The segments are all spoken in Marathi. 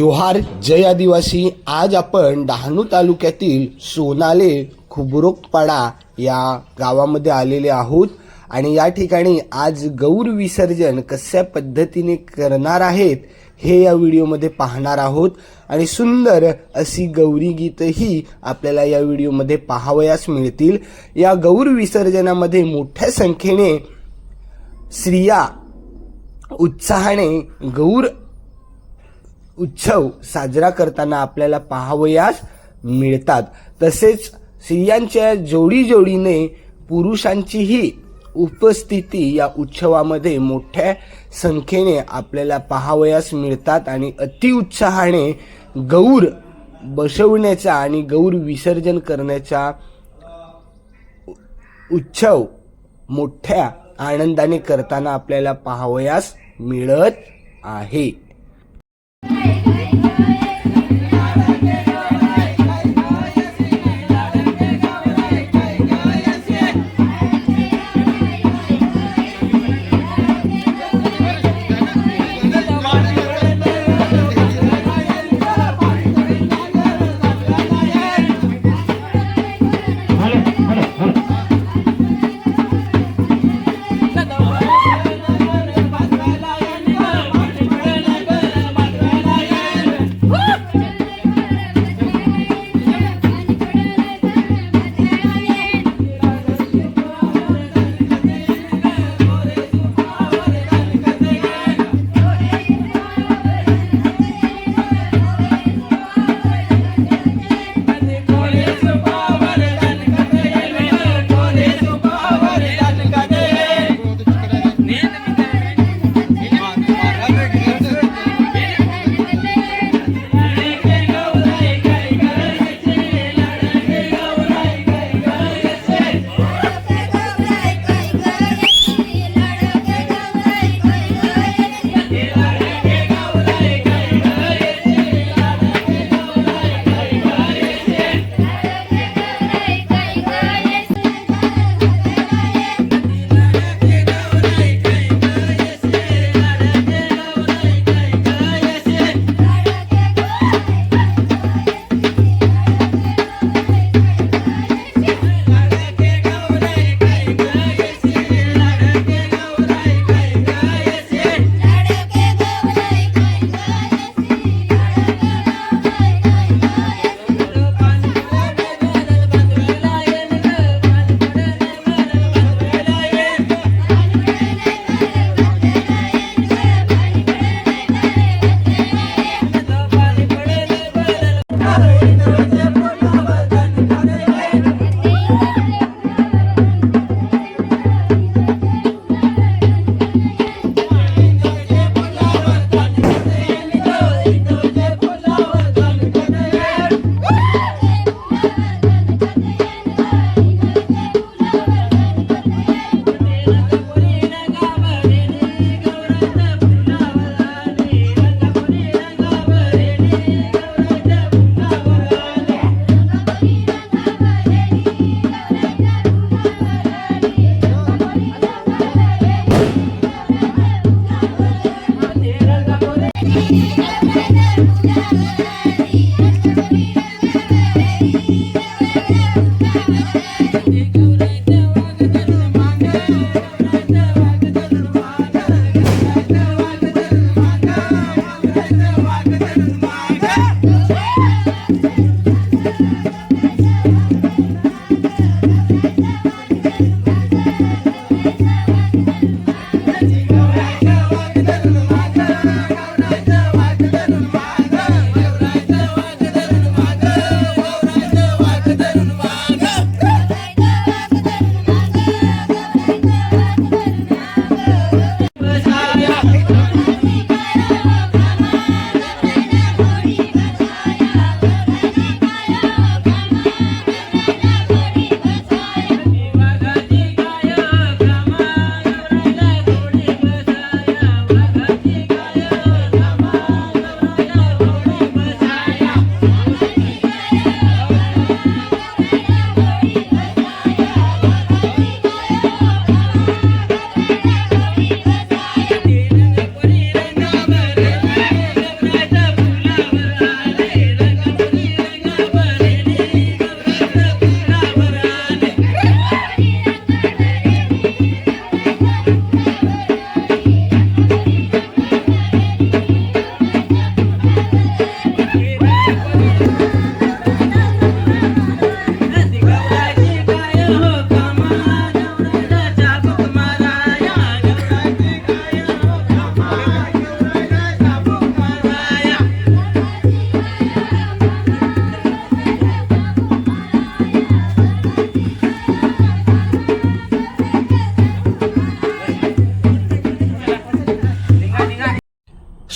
जोहार जय आदिवासी. आज आपण डहाणू तालुक्यातील सोनाले खुबरोकपाडा या गावामध्ये आलेले आहोत आणि या ठिकाणी आज गौर विसर्जन कशा पद्धतीने करणार आहेत हे या व्हिडिओमध्ये पाहणार आहोत. आणि सुंदर अशी गौरी गीतही आपल्याला या व्हिडिओमध्ये पाहावयास मिळतील. या गौर विसर्जनामध्ये मोठ्या संख्येने स्त्रिया उत्साहाने गौर उत्सव साजरा करताना आपल्याला पाहावयास मिळतात. तसेच स्त्रियांच्या जोडी जोडीने पुरुषांचीही उपस्थिती या उत्सवामध्ये मोठ्या संख्येने आपल्याला पाहावयास मिळतात आणि अतिउत्साहाने गौर बसवण्याचा आणि गौर विसर्जन करण्याचा उत्सव मोठ्या आनंदाने करताना आपल्याला पाहावयास मिळत आहे.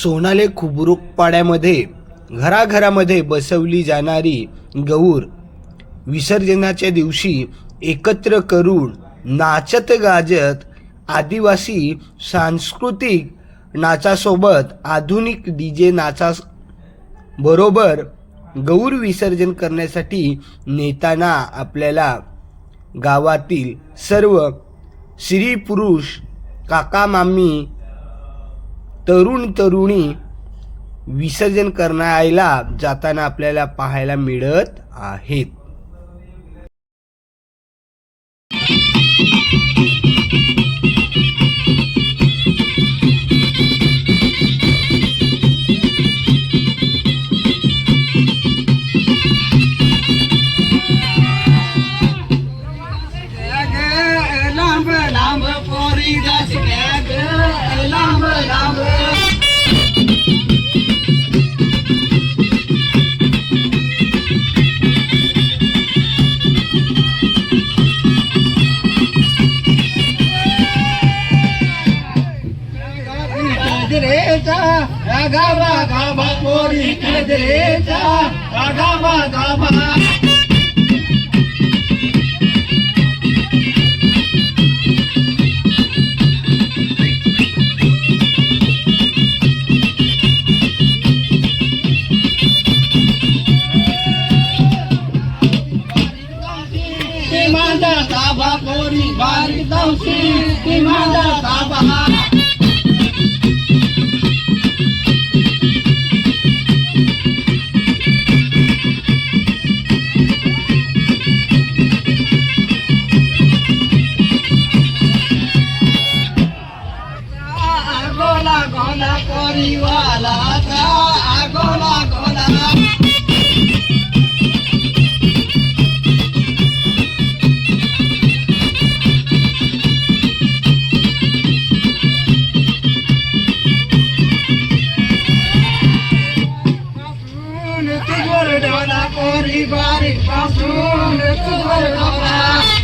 सोनाले खुबरूक पाड्यामध्ये घराघरामध्ये बसवली जाणारी गौर विसर्जनाच्या दिवशी एकत्र करून नाचत गाजत आदिवासी सांस्कृतिक नाचासोबत आधुनिक डीजे नाचा बरोबर गौर विसर्जन करण्यासाठी नेताना आपल्याला गावातील सर्व स्त्री पुरुष काका मामी तरुण तरुणी विसर्जन करण्याला जाताना आपल्याला पाहायला मिळत आहेत. गजरेचा गाभा गाभा पोरी गजरेचा गाभा गाभा ती माझा ताबा पोरी ચોરીવાલા કા આગોલા ગોલા Everybody, pass through, let's go,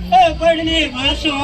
પડની ભાષો